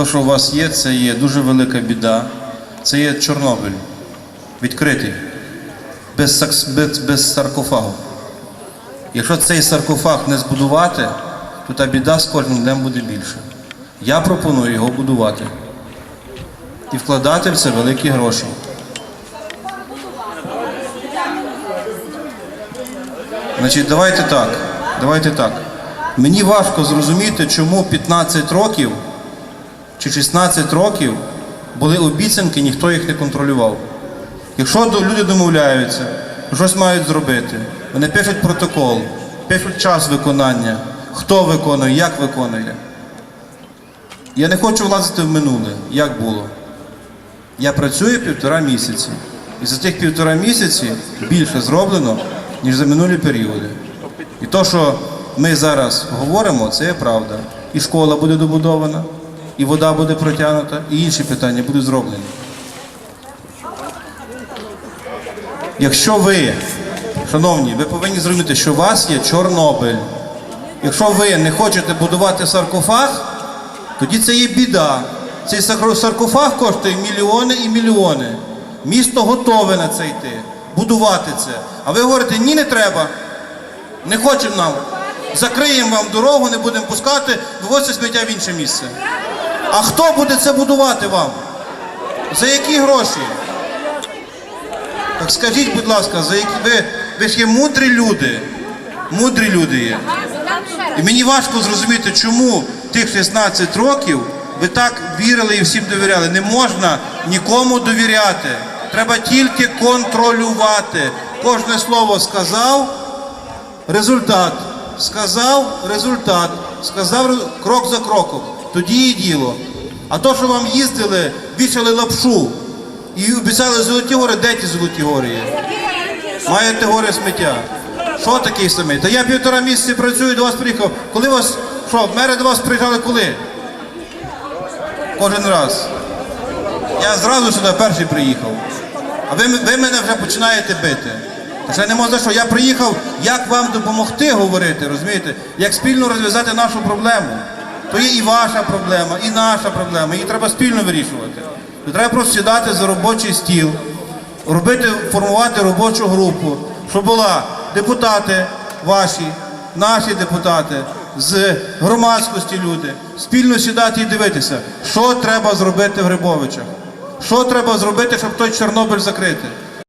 то, що у вас є, це є дуже велика біда. Це є Чорнобиль. Відкритий. Без, без, без саркофагу. Якщо цей саркофаг не збудувати, то та біда з кожним днем буде більше. Я пропоную його будувати і вкладати в це великі гроші. Значить, давайте так. Давайте так. Мені важко зрозуміти, чому 15 років чи 16 років були обіцянки, ніхто їх не контролював. Якщо люди домовляються, щось мають зробити, вони пишуть протокол, пишуть час виконання, хто виконує, як виконує. Я не хочу влазити в минуле, як було. Я працюю півтора місяці. І за тих півтора місяці більше зроблено, ніж за минулі періоди. І то, що ми зараз говоримо, це є правда. І школа буде добудована, і вода буде протягнута, і інші питання будуть зроблені. Якщо ви, шановні, ви повинні зрозуміти, що у вас є Чорнобиль. Якщо ви не хочете будувати саркофаг, тоді це є біда. Цей саркофаг коштує мільйони і мільйони. Місто готове на це йти, будувати це. А ви говорите, ні, не треба. Не хочемо нам. Закриємо вам дорогу, не будемо пускати, вивозьте сміття в інше місце. А хто буде це будувати вам? За які гроші? Так скажіть, будь ласка, за які ви, ви ж є мудрі люди. Мудрі люди є. І мені важко зрозуміти, чому тих 16 років ви так вірили і всім довіряли. Не можна нікому довіряти. Треба тільки контролювати. Кожне слово сказав, результат. Сказав результат. Сказав крок за кроком. Тоді і діло. А то, що вам їздили, вішали лапшу і обіцяли золоті гори, де ті золоті гори є? Маєте горе сміття. Що такий самий? Та я півтора місяці працюю, до вас приїхав. Коли вас, що, мери до вас приїжджали коли? Кожен раз. Я зразу сюди перший приїхав. А ви, ви мене вже починаєте бити. Та ще не можна що. Я приїхав, як вам допомогти говорити, розумієте? Як спільно розв'язати нашу проблему. То є і ваша проблема, і наша проблема. Її треба спільно вирішувати. То треба просто сідати за робочий стіл, робити, формувати робочу групу, щоб була депутати ваші, наші депутати, з громадськості люди, спільно сідати і дивитися, що треба зробити в Грибовичах, що треба зробити, щоб той Чорнобиль закрити.